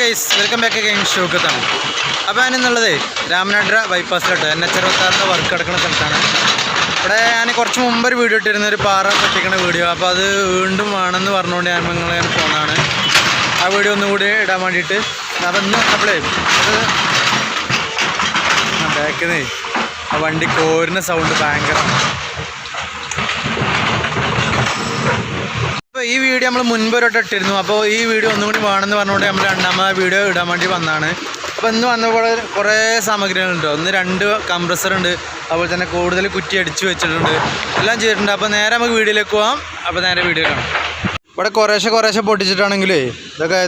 Guys welcome back ഗെയിം ഷോക്കത്താണ് അപ്പോൾ ഞാനിന്നുള്ളത് രാമനാട്ര ബൈപ്പാസിലോട്ട് എൻ എച്ച് അറുപത്താറിന്റെ വർക്ക് കിടക്കുന്ന സ്ഥലത്താണ്. ഇവിടെ ഞാൻ കുറച്ച് മുമ്പ് ഒരു വീഡിയോ ഇട്ടിരുന്ന ഒരു പാറ പൊട്ടിക്കുന്ന വീഡിയോ അപ്പോൾ അത് വീണ്ടും വേണമെന്ന് പറഞ്ഞുകൊണ്ട് ഞാൻ നിങ്ങൾ ഞാൻ പോകുന്നതാണ് ആ വീഡിയോ ഒന്നും കൂടി ഇടാൻ വേണ്ടിയിട്ട്. അതൊന്ന് ഇന്ന് വന്നപ്പോഴേ അത് ബാക്കിൽ ആ വണ്ടി കോരുന്ന സൗണ്ട് ഭയങ്കരമാണ്. അപ്പോൾ ഈ വീഡിയോ നമ്മൾ മുൻപ് ഒരു ഇട്ടിരുന്നു. അപ്പോൾ ഈ വീഡിയോ ഒന്നും കൂടി വേണമെന്ന് പറഞ്ഞുകൊണ്ട് നമ്മൾ രണ്ടാമത് വീഡിയോ ഇടാൻ വേണ്ടി വന്നതാണ്. അപ്പോൾ ഇന്ന് വന്നപ്പോൾ കുറേ സാമഗ്രികളുണ്ട്. ഒന്ന് രണ്ട് കംപ്രസർ ഉണ്ട്. അതുപോലെ തന്നെ കൂടുതൽ കുറ്റി അടിച്ച് വെച്ചിട്ടുണ്ട്. എല്ലാം ചെയ്തിട്ടുണ്ട്. അപ്പോൾ നേരെ നമുക്ക് വീഡിയോയിലേക്ക് പോകാം അപ്പോൾ നേരെ വീഡിയോ കാണാം. ഇവിടെ കുറേശ്ശെ കുറേശ്ശെ പൊട്ടിച്ചിട്ടാണെങ്കിലേ ഇതൊക്കെ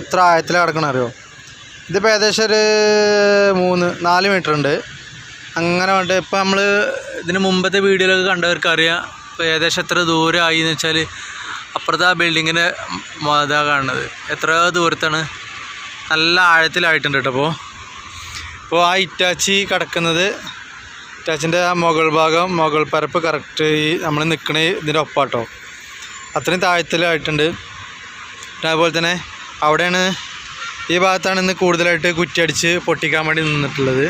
എത്ര ആയത്തിൽ കിടക്കണം അറിയോ? ഇതിപ്പോൾ ഏകദേശം ഒരു മൂന്ന് നാല് മീറ്റർ ഉണ്ട്. അങ്ങനെ വേണ്ട ഇപ്പോൾ നമ്മൾ ഇതിന് മുമ്പത്തെ വീഡിയോയിലൊക്കെ കണ്ടവർക്ക് അറിയാം ഇപ്പോൾ ഏകദേശം എത്ര ദൂരമായി എന്ന് വെച്ചാൽ അപ്പുറത്തെ ആ ബിൽഡിങ്ങിന്റെ ഇതാ കാണുന്നത്. എത്ര ദൂരത്താണ്. നല്ല ആഴത്തിലായിട്ടുണ്ട് കേട്ടോ അപ്പോൾ. ആ ഇറ്റാച്ചി കിടക്കുന്നത് ഇറ്റാച്ചിന്റെ ആ മുകൾ ഭാഗം മുകൾ പരപ്പ് കറക്റ്റ് ഈ നമ്മൾ നിൽക്കണ ഇതിന്റെ ഒപ്പാട്ടോ. അത്രയും താഴത്തിലായിട്ടുണ്ട്. അതുപോലെ തന്നെ അവിടെയാണ് ഈ ഭാഗത്താണ് ഇന്ന് കൂടുതലായിട്ട് കുറ്റിയടിച്ച് പൊട്ടിക്കാൻ വേണ്ടി നിന്നിട്ടുള്ളത്.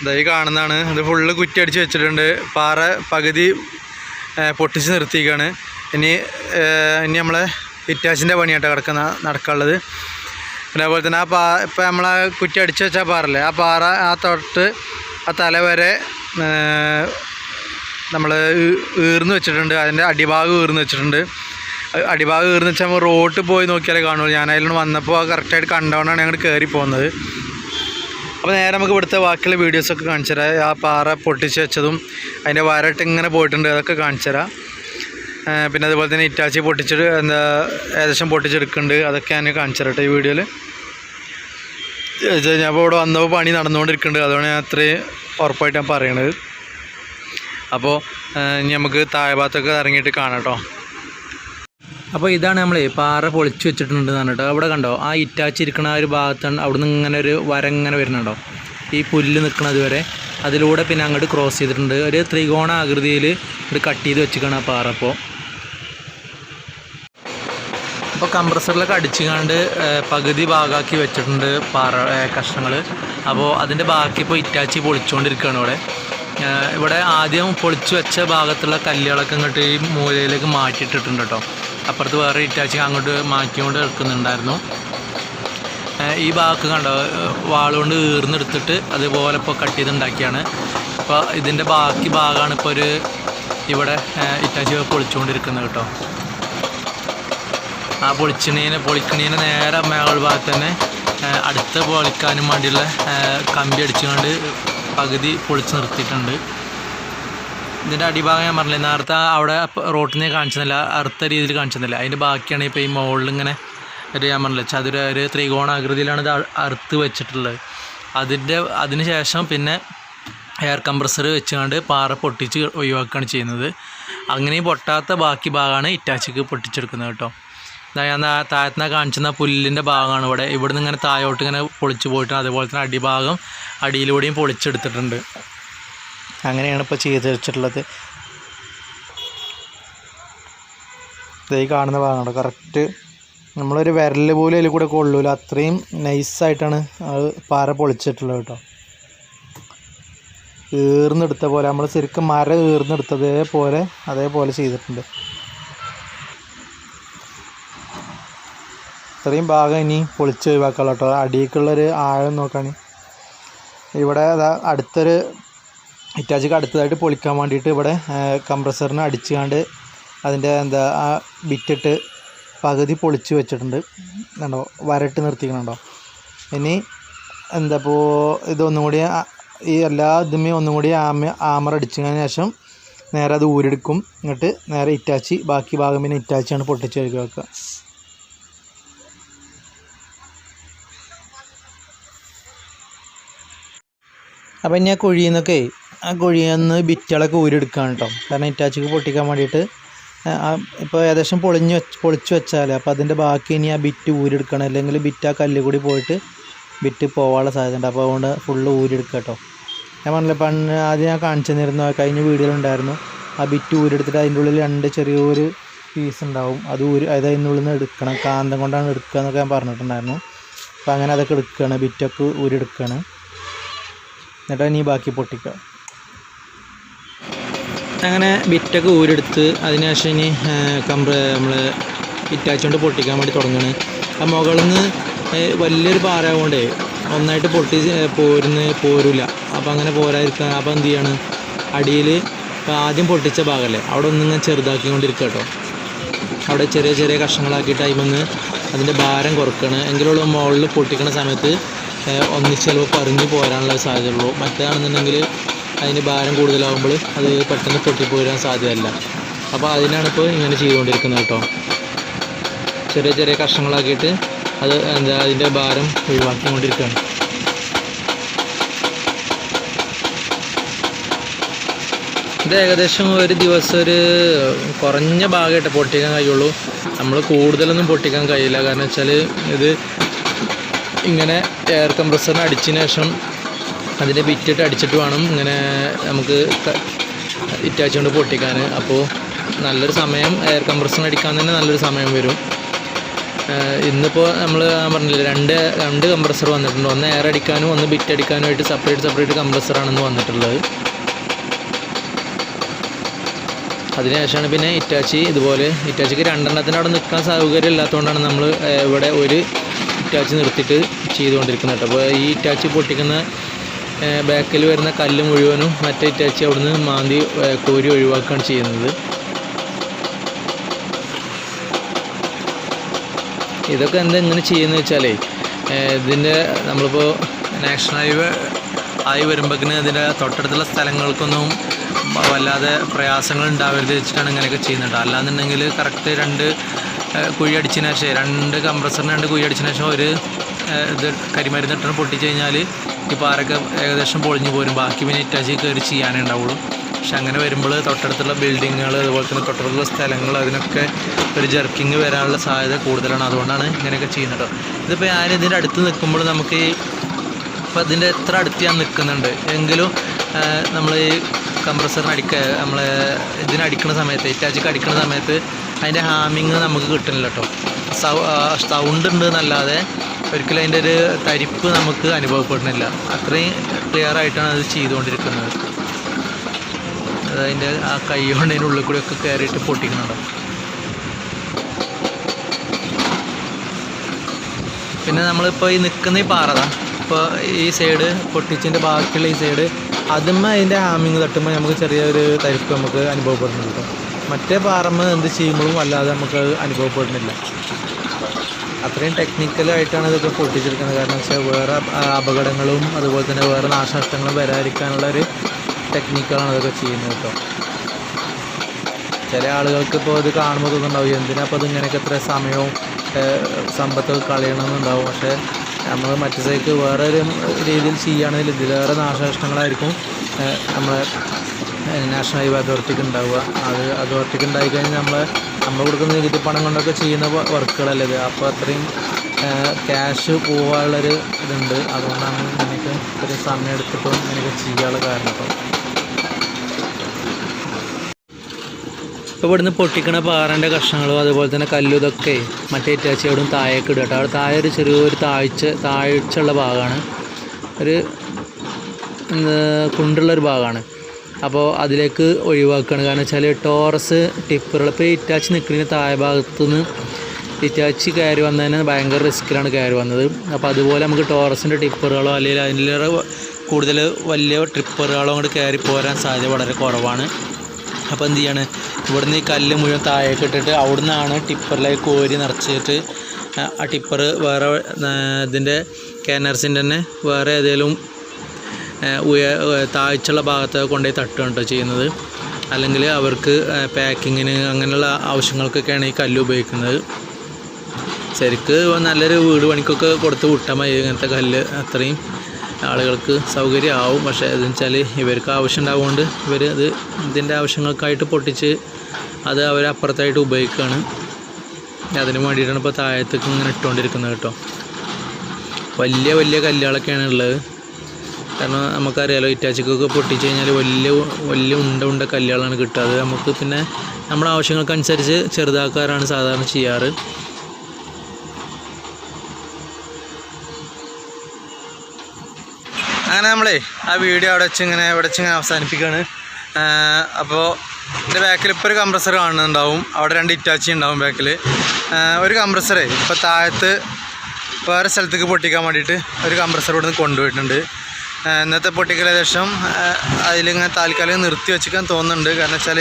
ഇതായി കാണുന്നതാണ്. ഇത് ഫുള്ള് കുറ്റിയടിച്ച് വെച്ചിട്ടുണ്ട്. പാറ പകുതി പൊട്ടിച്ച് നിർത്തിയിരിക്കുകയാണ്. ഇനി ഇനി നമ്മളെ ഇറ്റാച്ചിന്റെ പണിയായിട്ട് കിടക്കുന്ന നടക്കാനുള്ളത്. പിന്നെ അതുപോലെ തന്നെ ആ പാ ഇപ്പം നമ്മൾ ആ കുറ്റി അടിച്ച് വെച്ച പാറല്ലേ ആ പാറ ആ തൊട്ട് ആ തല വരെ നമ്മൾ ഈർന്ന് വെച്ചിട്ടുണ്ട് അതിന്റെ അടിഭാഗം ഈർന്ന് വെച്ചിട്ടുണ്ട്. അടിഭാഗം ഈർന്ന് വെച്ചാൽ നമ്മൾ റോട്ടിൽ പോയി നോക്കിയാലേ കാണുള്ളൂ. ഞാൻ അതിലൊന്ന് വന്നപ്പോൾ കറക്റ്റായിട്ട് കണ്ടോണ്ടാണ് ഞങ്ങൾ കയറി പോകുന്നത് അപ്പോൾ നേരെ നമുക്ക് ഇവിടുത്തെ ബാക്കിയുള്ള വീഡിയോസൊക്കെ കാണിച്ചു തരാം ആ പാറ പൊട്ടിച്ച് വെച്ചതും അതിന്റെ വരട്ട് ഇങ്ങനെ പോയിട്ടുണ്ട് അതൊക്കെ കാണിച്ചു തരാം പിന്നെ അതുപോലെ തന്നെ ഇറ്റാച്ചി പൊട്ടിച്ചിട്ട് എന്താ ഏകദേശം പൊട്ടിച്ചെടുക്കുന്നുണ്ട്. അതൊക്കെ ഞാൻ കാണിച്ചു ഈ വീഡിയോയിൽ ഞാൻ ഇപ്പോൾ ഇവിടെ വന്നപ്പോൾ പണി നടന്നുകൊണ്ടിരിക്കുന്നുണ്ട്. അതുകൊണ്ട് ഞാൻ അത്രയും ഉറപ്പായിട്ട് ഞാൻ പറയണത്. അപ്പോൾ ഇനി നമുക്ക് താഴെ ഭാഗത്തൊക്കെ ഇറങ്ങിയിട്ട് കാണാം കേട്ടോ അപ്പോൾ ഇതാണ് നമ്മൾ പാറ പൊളിച്ച് വെച്ചിട്ടുണ്ട് കേട്ടോ അവിടെ കണ്ടോ? ആ ഇറ്റാച്ചി ഇരിക്കണ ആ ഒരു ഭാഗത്താണ് അവിടെ നിന്ന് ഇങ്ങനെ ഒരു വര ഇങ്ങനെ വരുന്നുണ്ടോ? ഈ പുല്ല് നിൽക്കണത് വരെ. അതിലൂടെ പിന്നെ അങ്ങോട്ട് ക്രോസ് ചെയ്തിട്ടുണ്ട്. ഒരു ത്രികോണ ആകൃതിയിൽ ഒരു കട്ട് ചെയ്ത് വെച്ചിക്കണം ആ പാറ അപ്പോൾ അപ്പോൾ കംപ്രസറിലൊക്കെ അടിച്ചുകൊണ്ട് പകുതി ഭാഗമാക്കി വെച്ചിട്ടുണ്ട് പാറ കഷ്ണങ്ങൾ. അപ്പോൾ അതിന്റെ ബാക്കി ഇപ്പോൾ ഇറ്റാച്ചി പൊളിച്ചുകൊണ്ടിരിക്കുകയാണ് ഇവിടെ. ഇവിടെ ആദ്യം പൊളിച്ചു വെച്ച ഭാഗത്തുള്ള കല്ലുകളൊക്കെ ഇങ്ങോട്ട് ഈ മൂലയിലേക്ക് മാറ്റിയിട്ടിട്ടുണ്ട് കേട്ടോ. അപ്പുറത്ത് വേറെ ഇറ്റാച്ചി അങ്ങോട്ട് മാറ്റിക്കൊണ്ട് എടുക്കുന്നുണ്ടായിരുന്നു ഈ ബാക്ക് കണ്ടോ? വാളുകൊണ്ട് ഈർന്നെടുത്തിട്ട് അതുപോലെ ഇപ്പോൾ കട്ട് ചെയ്തുണ്ടാക്കിയാണ്. അപ്പോൾ ഇതിന്റെ ബാക്കി ഭാഗമാണ് ഇപ്പോൾ ഒരു ഇവിടെ ഇറ്റാച്ചി പൊളിച്ചുകൊണ്ടിരിക്കുന്നത് കേട്ടോ. ആ പൊളിച്ചണീനെ പൊളിക്കണീനെ നേരെ മേൾ ഭാഗത്ത് തന്നെ അടുത്ത് പൊളിക്കാനും വേണ്ടിയുള്ള കമ്പി അടിച്ചുകൊണ്ട് പകുതി പൊളിച്ച് നിർത്തിയിട്ടുണ്ട്. ഇതിന്റെ അടിഭാഗം ഞാൻ പറഞ്ഞില്ലേ? നേരത്തെ അവിടെ റോട്ടിനെ കാണിച്ചതല്ല അറുത്ത രീതിയിൽ കാണിച്ചതല്ല അതിന്റെ ബാക്കിയാണ് ഇപ്പോൾ ഈ മുകളിൽ ഇങ്ങനെ ഒരു ഞാൻ ചതുര ഒരു ത്രികോണാകൃതിയിലാണ് ഇത് അറുത്ത് വെച്ചിട്ടുള്ളത്. അതിന്റെ അതിന് ശേഷം പിന്നെ എയർ കംപ്രസർ വെച്ചുകൊണ്ട് പാറ പൊട്ടിച്ച് ഒഴിവാക്കുകയാണ് ചെയ്യുന്നത്. അങ്ങനെ പൊട്ടാത്ത ബാക്കി ഭാഗമാണ് ഇറ്റാച്ചിക്ക് പൊട്ടിച്ചെടുക്കുന്നത് കേട്ടോ. ഞാൻ താഴത്തുനിന്ന് കാണിച്ചുന്ന പുല്ലിന്റെ ഭാഗമാണ് ഇവിടെ. ഇവിടെ നിന്ന് ഇങ്ങനെ താഴോട്ട് ഇങ്ങനെ പൊളിച്ച് പോയിട്ട് അതുപോലെ തന്നെ അടിഭാഗം അടിയിലൂടെയും പൊളിച്ചെടുത്തിട്ടുണ്ട്. അങ്ങനെയാണ് ഇപ്പോൾ ചെയ്ത് വെച്ചിട്ടുള്ളത്. ഇതായി കാണുന്ന ഭാഗമാണ് കറക്റ്റ് നമ്മളൊരു വിരൽ പോലും അതിൽ കൂടെ കൊള്ളൂല. അത്രയും നൈസായിട്ടാണ് അത് പാറ പൊളിച്ചിട്ടുള്ളത് കേട്ടോ. ഈർന്നെടുത്ത പോലെ നമ്മൾ ശരിക്കും മരം ഈർന്നെടുത്തതേ പോലെ അതേപോലെ ചെയ്തിട്ടുണ്ട്. ഇത്രയും ഭാഗം ഇനി പൊളിച്ച് ഒഴിവാക്കാം കേട്ടോ. അടിയിലേക്കുള്ളൊരു ആഴം നോക്കാണ് ഇവിടെ അതാ അടുത്തൊരു ഇറ്റാച്ചിക്ക് അടുത്തതായിട്ട് പൊളിക്കാൻ വേണ്ടിയിട്ട് ഇവിടെ കംപ്രസറിന് അടിച്ചുകൊണ്ട് അതിന്റെ എന്താ ആ ബിറ്റിട്ട് പകുതി പൊളിച്ച് വെച്ചിട്ടുണ്ട്. കണ്ടോ? വരട്ട് നിർത്തിക്കണുണ്ടോ? ഇനി എന്താ ഇപ്പോൾ ഇതൊന്നും കൂടി ഈ എല്ലാ ഇതുമേ ഒന്നും കൂടി ആമ ആമറടിച്ചതിന് ശേഷം നേരെ അത് ഊരെടുക്കും. എന്നിട്ട് നേരെ ഇറ്റാച്ചി ബാക്കി ഭാഗം പിന്നെ ഇറ്റാച്ചിയാണ് പൊട്ടിച്ച് കഴുകി വെക്കുക. അപ്പം ഇനി ആ കുഴിയിൽ നിന്നൊക്കെ ആ കുഴിയിൽ നിന്ന് ബിറ്റുകളൊക്കെ ഊരെടുക്കുകയാണ് കേട്ടോ. കാരണം ഇറ്റാച്ചിക്ക് പൊട്ടിക്കാൻ വേണ്ടിയിട്ട് ഇപ്പോൾ ഏകദേശം പൊളിഞ്ഞ് വെച്ച് പൊളിച്ച് വെച്ചാൽ അപ്പോൾ അതിന്റെ ബാക്കി ഇനി ആ ബിറ്റ് ഊരെടുക്കണം അല്ലെങ്കിൽ ബിറ്റ് ആ കല്ല് കൂടി പോയിട്ട് ബിറ്റ് പോകാനുള്ള സാധ്യത ഉണ്ട് അപ്പോൾ അതുകൊണ്ട് ഫുള്ള് ഊരെടുക്കുക കേട്ടോ. ഞാൻ പറഞ്ഞില്ല പണ്ട് ആദ്യം ഞാൻ കാണിച്ചു തന്നിരുന്നു കഴിഞ്ഞ വീഡിയോയിലുണ്ടായിരുന്നു ആ ബിറ്റ് ഊരെടുത്തിട്ട് അതിന്റെ ഉള്ളിൽ രണ്ട് ചെറിയൊരു പീസ് ഉണ്ടാവും. അത് ഊരി അത് അതിന്റെ ഉള്ളിൽ നിന്ന് എടുക്കണം. കാന്തം കൊണ്ടാണ് എടുക്കുക എന്നൊക്കെ ഞാൻ പറഞ്ഞിട്ടുണ്ടായിരുന്നു. അപ്പോൾ അങ്ങനെ അതൊക്കെ എടുക്കുകയാണ്. ബിറ്റൊക്കെ ഊരെടുക്കുകയാണ് എന്നിട്ട് ഇനി ബാക്കി പൊട്ടിക്കുക. അങ്ങനെ ബിറ്റൊക്കെ ഊരെടുത്ത് അതിനുശേഷം ഇനി കമ്പ്ര നമ്മൾ ഇറ്റാച്ചുകൊണ്ട് പൊട്ടിക്കാൻ വേണ്ടി തുടങ്ങുകയാണ് ആ മുകളിൽ നിന്ന് വലിയൊരു പാറ കൊണ്ടേ ഒന്നായിട്ട് പൊട്ടി പോരുന്ന് പോരില്ല അപ്പോൾ അങ്ങനെ പോരാതിരിക്കാൻ അപ്പോൾ എന്ത് ചെയ്യാണ്? അടിയിൽ ആദ്യം പൊട്ടിച്ച ഭാഗമല്ലേ അവിടെ ഒന്നിങ്ങനെ ചെറുതാക്കിക്കൊണ്ടിരിക്കുക കേട്ടോ അവിടെ ചെറിയ ചെറിയ കഷ്ണങ്ങളാക്കിയിട്ട് അതിമൊന്ന് അതിന്റെ ഭാരം കുറക്കുകയാണ് എങ്കിലുള്ള മുകളിൽ പൊട്ടിക്കുന്ന സമയത്ത് ഒന്നിച്ച് ചിലപ്പോൾ പറഞ്ഞ് പോരാനുള്ള സാധ്യതയുള്ളൂ. മറ്റേതാണെന്നുണ്ടെങ്കിൽ അതിന് ഭാരം കൂടുതലാകുമ്പോൾ അത് പെട്ടെന്ന് പൊട്ടിപ്പോരാൻ സാധ്യതയല്ല. അപ്പോൾ അതിനാണ് ഇപ്പോൾ ഇങ്ങനെ ചെയ്തുകൊണ്ടിരിക്കുന്നത് കേട്ടോ. ചെറിയ ചെറിയ കഷ്ണങ്ങളാക്കിയിട്ട് അത് എന്താ അതിന്റെ ഭാരം ഒഴിവാക്കിക്കൊണ്ടിരിക്കുകയാണ്. ഇത് ഏകദേശം ഒരു ദിവസം ഒരു കുറഞ്ഞ ഭാഗമായിട്ട് പൊട്ടിക്കാൻ കഴിയുള്ളൂ. നമ്മൾ കൂടുതലൊന്നും പൊട്ടിക്കാൻ കഴിയില്ല. കാരണം വെച്ചാൽ ഇത് ഇങ്ങനെ എയർ കംപ്രസറിന് അടിച്ചതിന് ശേഷം അതിന്റെ ബിറ്റിട്ട് അടിച്ചിട്ട് വേണം ഇങ്ങനെ നമുക്ക് ഇറ്റാച്ച് കൊണ്ട് പൊട്ടിക്കാൻ അപ്പോൾ നല്ലൊരു സമയം എയർ കംപ്രസർ അടിക്കാൻ തന്നെ നല്ലൊരു സമയം വരും. ഇന്നിപ്പോൾ നമ്മൾ പറഞ്ഞില്ല രണ്ട് രണ്ട് കംപ്രസർ വന്നിട്ടുണ്ട്. ഒന്ന് എയർ അടിക്കാനും ഒന്ന് ബിറ്റ് അടിക്കാനുമായിട്ട് സെപ്പറേറ്റ് സെപ്പറേറ്റ് കംപ്രസറാണെന്ന് വന്നിട്ടുള്ളത്. അതിനുശേഷമാണ് പിന്നെ ഇറ്റാച്ചി ഇതുപോലെ ഇറ്റാച്ചിക്ക് രണ്ടെണ്ണത്തിന് അവിടെ നിൽക്കാൻ സൗകര്യം ഇല്ലാത്തതുകൊണ്ടാണ് നമ്മൾ ഇവിടെ ഒരു ഇറ്റാച്ചി നിർത്തിയിട്ട് ചെയ്തുകൊണ്ടിരിക്കുന്നത്. അപ്പോൾ ഈ ഇറ്റാച്ചി പൊട്ടിക്കുന്ന ബാക്കിൽ വരുന്ന കല്ല് മുഴുവനും മറ്റേ ഇറ്റാച്ചി അവിടുന്ന് മാന്തി കോരി ഒഴിവാക്കുകയാണ് ചെയ്യുന്നത്. ഇതൊക്കെ എന്താ ഇങ്ങനെ ചെയ്യുന്നത് വെച്ചാലേ ഇതിന്റെ നമ്മളിപ്പോൾ നാഷണൽ ഹൈവേ ആയി വരുമ്പോഴേക്കിന് ഇതിന്റെ തൊട്ടടുത്തുള്ള സ്ഥലങ്ങൾക്കൊന്നും വല്ലാതെ പ്രയാസങ്ങൾ ഉണ്ടാവരുത് വെച്ചിട്ടാണ് ഇങ്ങനെയൊക്കെ ചെയ്യുന്നത്. അല്ലാന്നുണ്ടെങ്കിൽ കറക്റ്റ് രണ്ട് കുഴി അടിച്ചതിന് ശേഷം രണ്ട് കംപ്രസറിന് രണ്ട് കുഴി അടിച്ചതിന് ശേഷം ഒരു ഇത് കരിമരുന്ന് ഇട്ടാണ് പൊട്ടിച്ച് കഴിഞ്ഞാൽ ഈ പാറയൊക്കെ ഏകദേശം പൊളിഞ്ഞു പോരും. ബാക്കി പിന്നെ ഇറ്റാച്ചി കയറി ചെയ്യാനേ ഉണ്ടാവുള്ളൂ. പക്ഷെ അങ്ങനെ വരുമ്പോൾ തൊട്ടടുത്തുള്ള ബിൽഡിങ്ങുകൾ അതുപോലെ തന്നെ തൊട്ടടുത്തുള്ള സ്ഥലങ്ങൾ അതിനൊക്കെ ഒരു ജർക്കിങ് വരാനുള്ള സാധ്യത കൂടുതലാണ്. അതുകൊണ്ടാണ് ഇങ്ങനെയൊക്കെ ചെയ്യുന്നത്. ഇതിപ്പോൾ ഞാൻ ഇതിന്റെ അടുത്ത് നിൽക്കുമ്പോൾ നമുക്ക് ഈ അപ്പോൾ ഇതിന്റെ എത്ര അടുത്ത് ഞാൻ നിൽക്കുന്നുണ്ട് എങ്കിലും നമ്മൾ ഈ കംപ്രസറിന് അടിക്ക നമ്മൾ ഇതിനടിക്കുന്ന സമയത്ത് ഇറ്റാച്ചിക്ക് അടിക്കുന്ന സമയത്ത് അതിന്റെ ഹാമിങ് നമുക്ക് കിട്ടുന്നില്ല കേട്ടോ സൗണ്ട് ഉണ്ട് എന്നല്ലാതെ ഒരിക്കലും അതിന്റെ ഒരു തരിപ്പ് നമുക്ക് അനുഭവപ്പെടുന്നില്ല. അത്രയും ക്ലിയർ ആയിട്ടാണ് അത് ചെയ്തുകൊണ്ടിരിക്കുന്നത്. അതതിന്റെ ആ കൈ കൊണ്ട് അതിന്റെ ഉള്ളിൽ ഒക്കെ കയറിയിട്ട് പൊട്ടിക്കുന്നുണ്ട്. പിന്നെ നമ്മളിപ്പോൾ ഈ നിൽക്കുന്ന ഈ പാറതാണ് ഇപ്പോൾ ഈ സൈഡ് പൊട്ടിച്ചിന്റെ ബാക്കിയുള്ള ഈ സൈഡ് അതുമ്മ അതിന്റെ ഹാമിങ് തട്ടുമ്പോൾ നമുക്ക് ചെറിയൊരു തരിപ്പ് നമുക്ക് അനുഭവപ്പെടുന്നുണ്ട്. മറ്റേ പാറമ്മ എന്ത് ചെയ്യുമ്പോഴും അല്ലാതെ നമുക്ക് അനുഭവപ്പെടുന്നില്ല. അത്രയും ടെക്നിക്കലായിട്ടാണ് ഇതൊക്കെ പൊട്ടിച്ചെടുക്കുന്നത്. കാരണം വെച്ചാൽ വേറെ അപകടങ്ങളും അതുപോലെ തന്നെ വേറെ നാശനഷ്ടങ്ങളും വരാതിരിക്കാനുള്ള ഒരു ടെക്നിക്കുകളാണ് ഇതൊക്കെ ചെയ്യുന്നത് കേട്ടോ. ചില ആളുകൾക്ക് ഇപ്പോൾ ഇത് കാണുമ്പോൾ തോന്നുന്നുണ്ടാവും എന്തിനാ അപ്പോൾ ഇതിങ്ങനെയൊക്കെ എത്ര സമയവും സമ്പത്തൊക്കെ കളയണമെന്നുണ്ടാവും? പക്ഷേ നമ്മൾ മറ്റു സൈക്ക് വേറെ ഒരു രീതിയിൽ ചെയ്യുകയാണെങ്കിൽ ഇതിലേറെ നാശനഷ്ടങ്ങളായിരിക്കും നമ്മളെ നാഷണൽ ഹൈവേ അതോറിറ്റിക്ക് ഉണ്ടാവുക. അത് അതോറിറ്റിക്ക് ഉണ്ടായിക്കഴിഞ്ഞാൽ നമ്മളെ നമ്മൾ കൊടുക്കുന്ന നികുതി പണം കൊണ്ടൊക്കെ ചെയ്യുന്ന വർക്കുകളല്ലേ ഇത്? അപ്പോൾ അത്രയും ക്യാഷ് പോകാനുള്ളൊരു ഇതുണ്ട്. അതുകൊണ്ടാണ് എനിക്ക് ഒരു സമയം എടുത്തിട്ടും എനിക്ക് ചെയ്യാനുള്ള കാരണം ഇപ്പം ഇപ്പോൾ ഇവിടുന്ന് പൊട്ടിക്കണ പാറേന്റെ കഷ്ണങ്ങളും അതുപോലെ തന്നെ കല്ലും ഇതൊക്കെ മറ്റേ ഇറ്റാച്ചി അവിടും താഴേക്ക് ഇടുക കേട്ടോ. അവിടെ താഴെ ഒരു ചെറിയൊരു താഴ്ച താഴ്ചയുള്ള ഭാഗമാണ്. ഒരു കുണ്ടുള്ളൊരു ഭാഗമാണ്. അപ്പോൾ അതിലേക്ക് ഒഴിവാക്കുകയാണ് കാരണം വെച്ചാൽ ടോറസ് ടിപ്പറുകൾ ഇപ്പോൾ ഇറ്റാച്ചി നിൽക്കുന്ന താഴെ ഭാഗത്തു നിന്ന് ഇറ്റാച്ചി കയറി വന്നതിന് ഭയങ്കര റിസ്ക്കിലാണ് കയറി വന്നത്. അപ്പോൾ അതുപോലെ നമുക്ക് ടോറസിന്റെ ടിപ്പറുകളോ അല്ലെങ്കിൽ അതിലേറെ കൂടുതൽ വലിയ ട്രിപ്പറുകളോ അങ്ങോട്ട് കയറി പോരാൻ സാധ്യത വളരെ കുറവാണ്. അപ്പോൾ എന്ത് ചെയ്യാണ്? ഇവിടുന്ന് ഈ കല്ല് മുഴുവൻ താഴേക്ക് ഇട്ടിട്ട് അവിടെ നിന്നാണ് ടിപ്പറിലേക്ക് കോരി നിറച്ചിട്ട് ആ ടിപ്പർ വേറെ ഇതിന്റെ കാനർസിന്റെ തന്നെ വേറെ ഏതെങ്കിലും ഉയ താഴ്ചയുള്ള ഭാഗത്ത് കൊണ്ടുപോയി തട്ടുകയാണ് കേട്ടോ ചെയ്യുന്നത്. അല്ലെങ്കിൽ അവർക്ക് പാക്കിങ്ങിന് അങ്ങനെയുള്ള ആവശ്യങ്ങൾക്കൊക്കെയാണ് ഈ കല്ല് ഉപയോഗിക്കുന്നത്. ശരിക്ക് നല്ലൊരു വീട് പണിക്കൊക്കെ കൊടുത്ത് വിട്ടാൽ മതി ഇങ്ങനത്തെ കല്ല് അത്രയും ആളുകൾക്ക് സൗകര്യമാവും. പക്ഷേ അതെന്ന് വെച്ചാൽ ഇവർക്ക് ആവശ്യം ഉണ്ടാവുകൊണ്ട് ഇവർ അത് ഇതിന്റെ ആവശ്യങ്ങൾക്കായിട്ട് പൊട്ടിച്ച് അത് അവർ ഉപയോഗിക്കുകയാണ്. അതിന് വേണ്ടിയിട്ടാണ് ഇപ്പോൾ താഴത്തേക്ക് ഇങ്ങനെ ഇട്ടുകൊണ്ടിരിക്കുന്നത് കേട്ടോ. വലിയ വലിയ കല്ലുകളൊക്കെയാണ് ഉള്ളത്. കാരണം നമുക്കറിയാലോ ഇറ്റാച്ചിക്കൊക്കെ പൊട്ടിച്ച് കഴിഞ്ഞാൽ വലിയ വലിയ ഉണ്ട ഉണ്ട കല്ലുകളാണ് കിട്ടുക. അത് നമുക്ക് പിന്നെ നമ്മുടെ ആവശ്യങ്ങൾക്കനുസരിച്ച് ചെറുതാക്കാറാണ് സാധാരണ ചെയ്യാറ്. അങ്ങനെ നമ്മളേ ആ വീഡിയോ അവിടെ വെച്ച് ഇങ്ങനെ ഇവിടെ വെച്ച് ഇങ്ങനെ അവസാനിപ്പിക്കുകയാണ് അപ്പോൾ എന്റെ ബാക്കിൽ ഇപ്പോൾ ഒരു കംപ്രസർ കാണുന്നുണ്ടാവും. അവിടെ രണ്ട് ഇറ്റാച്ചി ഉണ്ടാവും ബാക്കിൽ ഒരു കംപ്രസറേ ഇപ്പോൾ താഴത്ത് വേറെ സ്ഥലത്തേക്ക് പൊട്ടിക്കാൻ വേണ്ടിയിട്ട് ഒരു കംപ്രസർ ഇവിടെ നിന്ന് കൊണ്ടുപോയിട്ടുണ്ട്. ഇന്നത്തെ പൊട്ടിക്കൽ ഏകദേശം അതിലിങ്ങനെ താൽക്കാലികം നിർത്തി വെച്ചിക്കാൻ തോന്നുന്നുണ്ട്. കാരണം വെച്ചാൽ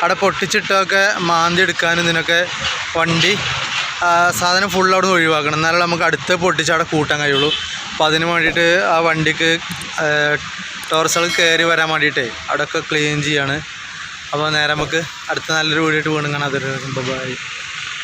അവിടെ പൊട്ടിച്ചിട്ടൊക്കെ മാന്തി എടുക്കാനും ഇതിനൊക്കെ വണ്ടി സാധനം ഫുൾ അവിടെ നിന്ന് ഒഴിവാക്കണം. എന്നാലും നമുക്ക് അടുത്ത് പൊട്ടിച്ച് അവിടെ കൂട്ടാൻ കഴിയുള്ളൂ. അപ്പോൾ അതിന് വേണ്ടിയിട്ട് ആ വണ്ടിക്ക് ടോർസുകൾ കയറി വരാൻ വേണ്ടിയിട്ടേ അവിടെയൊക്കെ ക്ലീൻ ചെയ്യാണ്. അപ്പോൾ നേരെ നമുക്ക് അടുത്ത നല്ലൊരു വീടിയിട്ട് വീണ് കാണാം. അതൊരു ബൈ